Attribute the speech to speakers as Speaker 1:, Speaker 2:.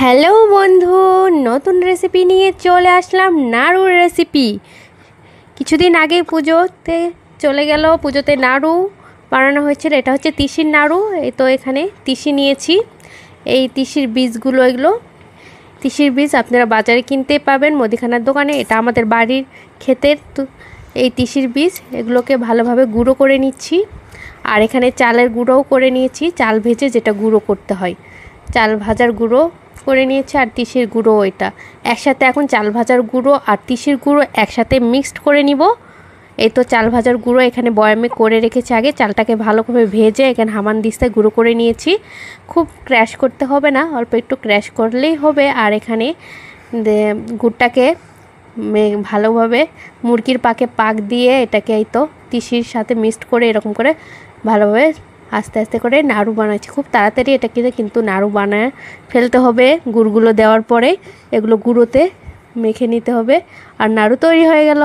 Speaker 1: Hello বন্ধু, নতুন recipe নিয়ে চলে আসলাম নাড়ুর রেসিপি কিছুদিন আগে পুজোতে চলে গেল, পুজোতে নাড়ু বানানো হয়েছিল, এটা হচ্ছে তিসির নাড়ু, এই তো এখানে তিসি নিয়েছি। এই তিসির বীজগুলো এগুলো, তিসির বীজ আপনারা বাজারে কিনতে পাবেন মুদিখানার দোকানে, এটা আমাদের বাড়ির ক্ষেতের এই তিসির বীজ, এগুলোকে ভালোভাবে গুঁড়ো করে নিচ্ছি। আর এখানে চালের গুঁড়োও করে নিয়েছি, চাল ভেজে যেটা গুঁড়ো করতে হয়। চাল ভাজার গুঁড়ো করে নিয়েছি আর তিসির গুঁড়ো এটা একসাথে এখন চাল ভাজার গুঁড়ো আর তিসির গুঁড়ো একসাথে মিক্সড করে নিব। এই তো চাল ভাজার গুঁড়ো এখানে বয়ামে করে রেখেছি আগে। চালটাকে ভালোভাবে ভেজে এখানে হামান দিস্তায় গুঁড়ো করে নিয়েছি। খুব ক্র্যাশ করতে হবে না, অল্প একটু ক্র্যাশ করলেই হবে। আর এখানে গুড়টাকে ভালোভাবে মুরগির পাকে পাক দিয়ে এটাকে এই তো তিসির সাথে মিক্সড করে এরকম করে ভালোভাবে আস্তে আস্তে করে নাড়ু বানাচ্ছি। খুব তাড়াতাড়ি এটা কিন্তু কিন্তু নাড়ু বানায় ফেলতে হবে। গুড়গুলো দেওয়ার পরে এগুলো গুঁড়োতে মেখে নিতে হবে। আর নাড়ু তৈরি হয়ে গেল।